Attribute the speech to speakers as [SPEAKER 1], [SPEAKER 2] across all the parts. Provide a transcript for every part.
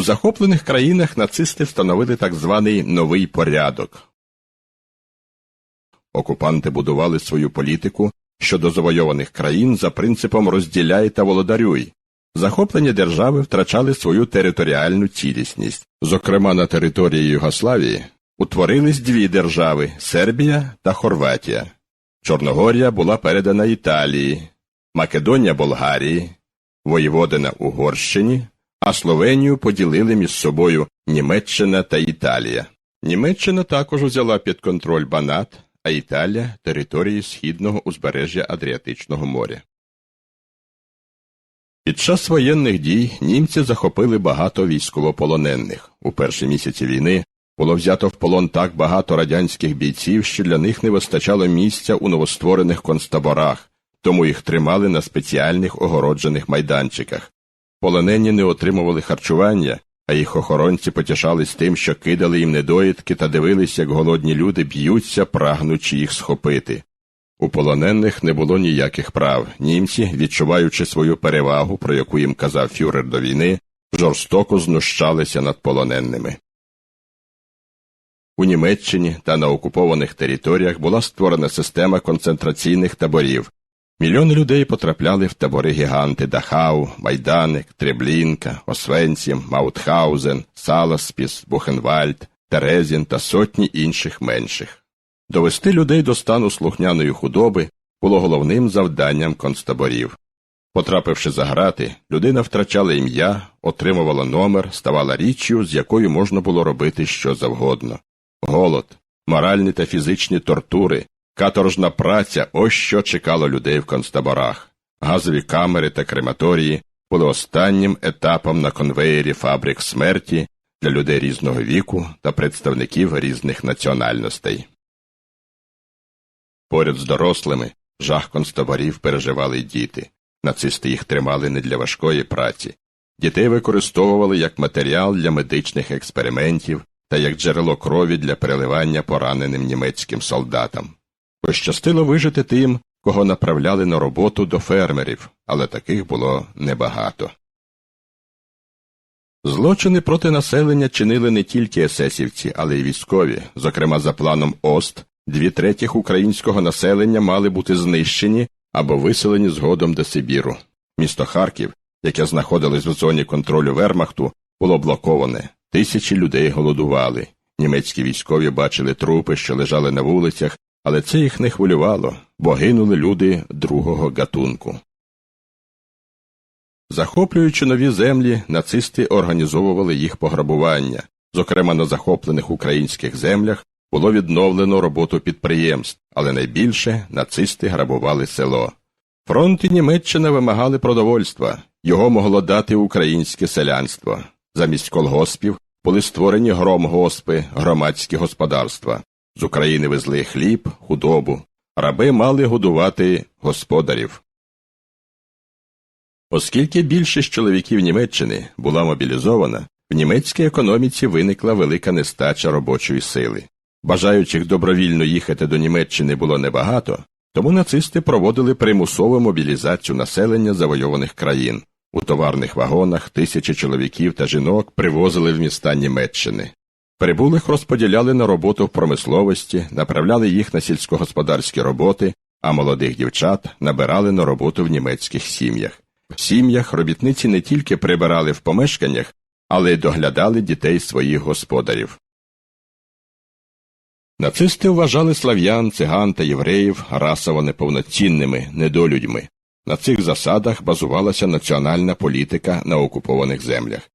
[SPEAKER 1] У захоплених країнах нацисти встановили так званий новий порядок. Окупанти будували свою політику щодо завойованих країн за принципом розділяй та володарюй. Захоплені держави втрачали свою територіальну цілісність. Зокрема, на території Югославії утворились дві держави Сербія та Хорватія. Чорногорія була передана Італії, Македонія Болгарії, Воєводина Угорщині, а Словенію поділили між собою Німеччина та Італія. Німеччина також взяла під контроль Банат, а Італія території східного узбережжя Адріатичного моря. Під час воєнних дій німці захопили багато військовополонених. У перші місяці війни було взято в полон так багато радянських бійців, що для них не вистачало місця у новостворених концтаборах, тому їх тримали на спеціальних огороджених майданчиках. Полонені не отримували харчування, а їх охоронці потішались тим, що кидали їм недоїдки та дивились, як голодні люди б'ються, прагнучи їх схопити. У полонених не було ніяких прав. Німці, відчуваючи свою перевагу, про яку їм казав фюрер до війни, жорстоко знущалися над полоненими. У Німеччині та на окупованих територіях була створена система концентраційних таборів. Мільйони людей потрапляли в табори гіганти Дахау, Майданик, Треблінка, Освенцім, Маутхаузен, Саласпіс, Бухенвальд, Терезін та сотні інших менших. Довести людей до стану слухняної худоби було головним завданням концтаборів. Потрапивши за грати, людина втрачала ім'я, отримувала номер, ставала річчю, з якою можна було робити що завгодно. Голод, моральні та фізичні тортури, каторжна праця ось що чекало людей в концтаборах. Газові камери та крематорії були останнім етапом на конвеєрі фабрик смерті для людей різного віку та представників різних національностей. Поряд з дорослими жах концтаборів переживали діти. Нацисти їх тримали не для важкої праці. Дітей використовували як матеріал для медичних експериментів та як джерело крові для переливання пораненим німецьким солдатам. Пощастило вижити тим, кого направляли на роботу до фермерів, але таких було небагато. Злочини проти населення чинили не тільки есесівці, але й військові. Зокрема, за планом ОСТ, дві третіх українського населення мали бути знищені або виселені згодом до Сибіру. Місто Харків, яке знаходилось в зоні контролю Вермахту, було блоковане. Тисячі людей голодували. Німецькі військові бачили трупи, що лежали на вулицях, але це їх не хвилювало, бо гинули люди другого гатунку. Захоплюючи нові землі, нацисти організовували їх пограбування. Зокрема, на захоплених українських землях було відновлено роботу підприємств, але найбільше нацисти грабували село. Фронт і Німеччина вимагали продовольства, його могло дати українське селянство. Замість колгоспів були створені громгоспи, громадські господарства. З України везли хліб, худобу. Раби мали годувати господарів. Оскільки більшість чоловіків Німеччини була мобілізована, в німецькій економіці виникла велика нестача робочої сили. Бажаючих добровільно їхати до Німеччини було небагато, тому нацисти проводили примусову мобілізацію населення завойованих країн. У товарних вагонах тисячі чоловіків та жінок привозили в міста Німеччини. Прибулих розподіляли на роботу в промисловості, направляли їх на сільськогосподарські роботи, а молодих дівчат набирали на роботу в німецьких сім'ях. В сім'ях робітниці не тільки прибирали в помешканнях, але й доглядали дітей своїх господарів. Нацисти вважали слав'ян, циган та євреїв расово неповноцінними недолюдьми. На цих засадах базувалася національна політика на окупованих землях.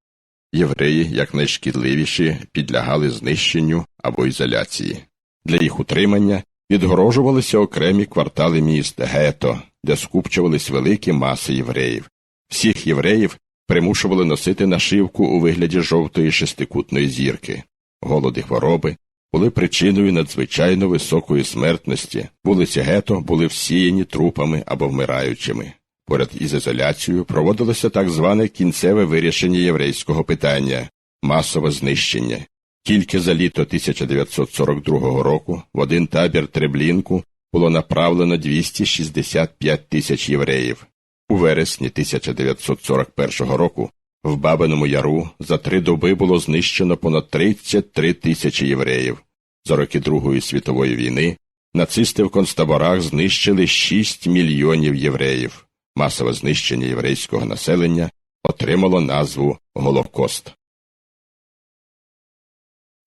[SPEAKER 1] Євреї, як найшкідливіші, підлягали знищенню або ізоляції. Для їх утримання відгорожувалися окремі квартали міст гето, де скупчувались великі маси євреїв. Всіх євреїв примушували носити нашивку у вигляді жовтої шестикутної зірки. Голод і хвороби були причиною надзвичайно високої смертності, вулиці гето були всіяні трупами або вмираючими. Поряд із ізоляцією проводилося так зване кінцеве вирішення єврейського питання масове знищення. Тільки за літо 1942 року в один табір Треблінку було направлено 265 тисяч євреїв. У вересні 1941 року В Бабиному Яру за три доби було знищено понад 33 тисячі євреїв. За роки Другої світової війни нацисти в концтаборах знищили 6 мільйонів євреїв. Масове знищення єврейського населення отримало назву Голокост.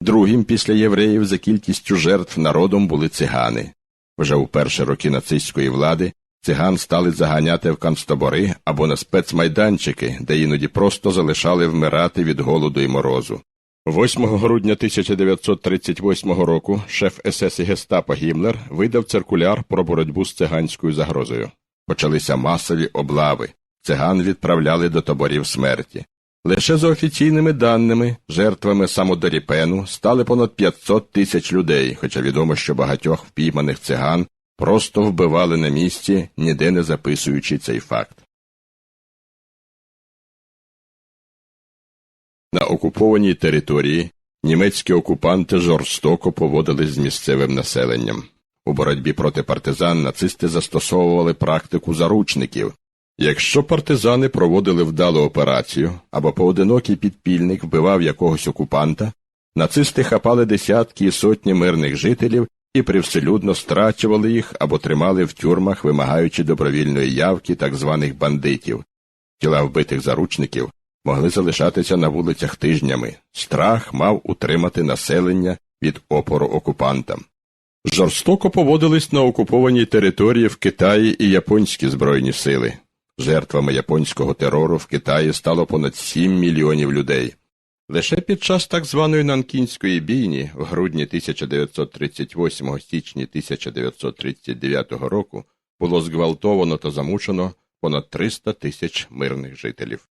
[SPEAKER 1] Другим після євреїв за кількістю жертв народом були цигани. Вже у перші роки нацистської влади циган стали заганяти в концтабори або на спецмайданчики, де іноді просто залишали вмирати від голоду і морозу. 8 грудня 1938 року шеф СС і гестапо Гімлер видав циркуляр про боротьбу з циганською загрозою. Почалися масові облави, циган відправляли до таборів смерті. Лише за офіційними даними, жертвами самодоріпену стали понад 500 тисяч людей, хоча відомо, що багатьох впійманих циган просто вбивали на місці, ніде не записуючи цей факт. На окупованій території німецькі окупанти жорстоко поводились з місцевим населенням. У боротьбі проти партизан нацисти застосовували практику заручників. Якщо партизани проводили вдалу операцію або поодинокий підпільник вбивав якогось окупанта, нацисти хапали десятки і сотні мирних жителів і привселюдно страчували їх або тримали в тюрмах, вимагаючи добровільної явки так званих бандитів. Тіла вбитих заручників могли залишатися на вулицях тижнями. Страх мав утримати населення від опору окупантам. Жорстоко поводились на окупованій території в Китаї і японські збройні сили. Жертвами японського терору в Китаї стало понад 7 мільйонів людей. Лише під час так званої Нанкінської бійні в грудні 1938 січні 1939 року було зґвалтовано та замучено понад 300 тисяч мирних жителів.